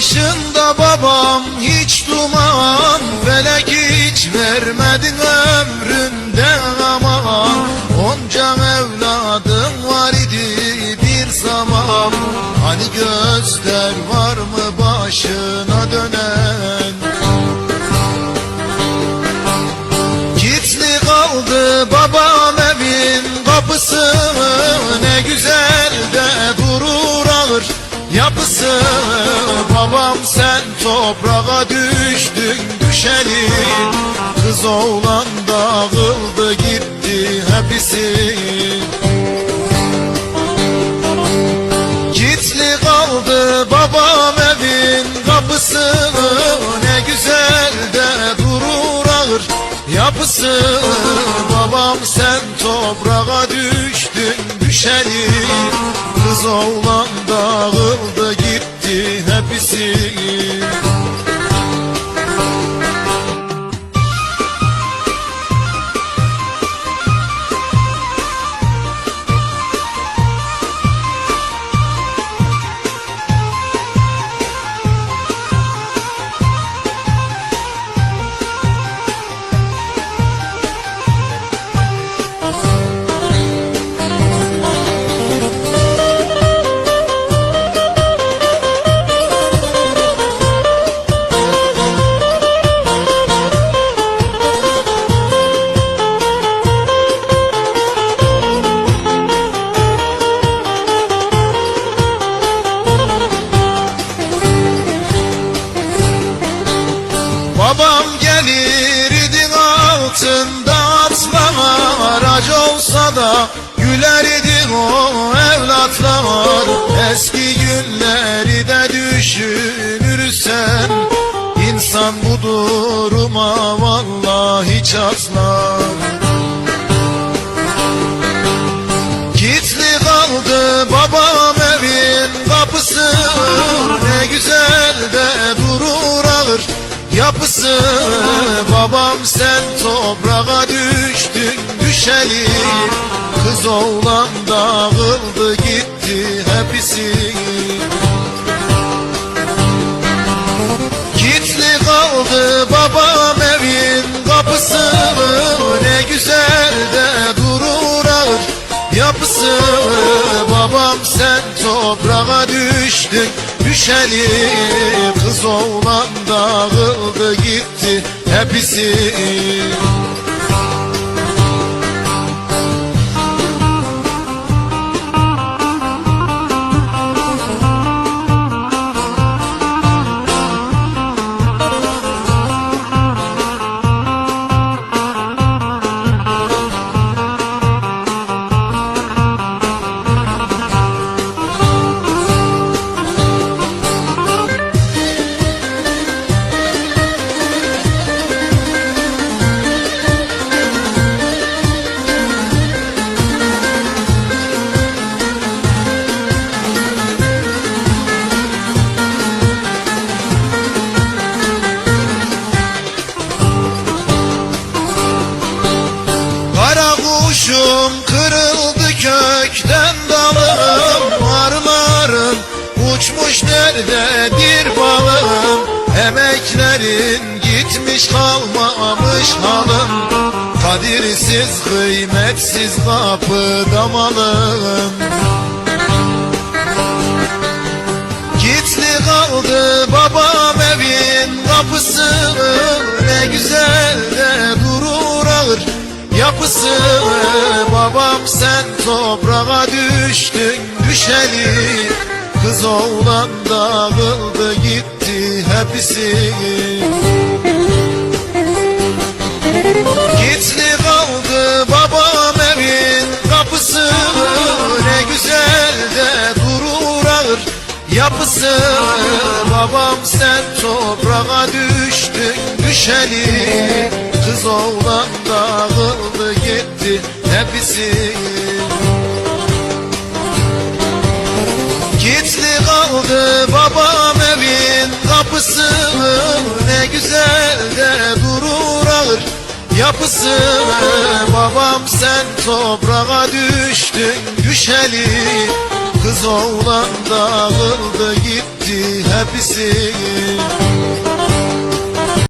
başında babam hiç duman Felek hiç vermedin ömründe aman. Onca evladın var idi bir zaman. Hani gözler var mı başına dönen? Kilitli kaldı babam evin kapısı yapısı. Babam sen toprağa düştün düşeli Kız oğlan dağıldı gitti hepsi Kilitli kaldı babam evin kapısı. Ne güzel de durur ağır yapısı. Babam sen toprağa düştün düşeli Kız oğlan gitti hepsi çatlar Kilitli kaldı babam evin kapısı. Ne güzel de durur ağır yapısı. Babam sen toprağa düştün düşeli. Kız oğlan dağıldı gitti hepsi Kilitli kaldı babam yapısı Babam sen toprağa düştün. Düşeli Kız oğlan dağıldı gitti hepsi kökten dalım Marmarım uçmuş nerededir balım. Emeklerin gitmiş kalmamış halım Kadirsiz kıymetsiz kapıda malım. Kilitli kaldı babam evin kapısı. Ne güzel de durur ağır yapısı toprağa düştün düşeli. Kız oğlan dağıldı gitti hepsi. Kilitli kaldı babam evin kapısı? Ne güzel de durur ağır yapısı. Babam sen toprağa düştün düşeli yapısı Babam sen toprağa düştün düşeli. Kız oğlan dağıldı gitti hepsi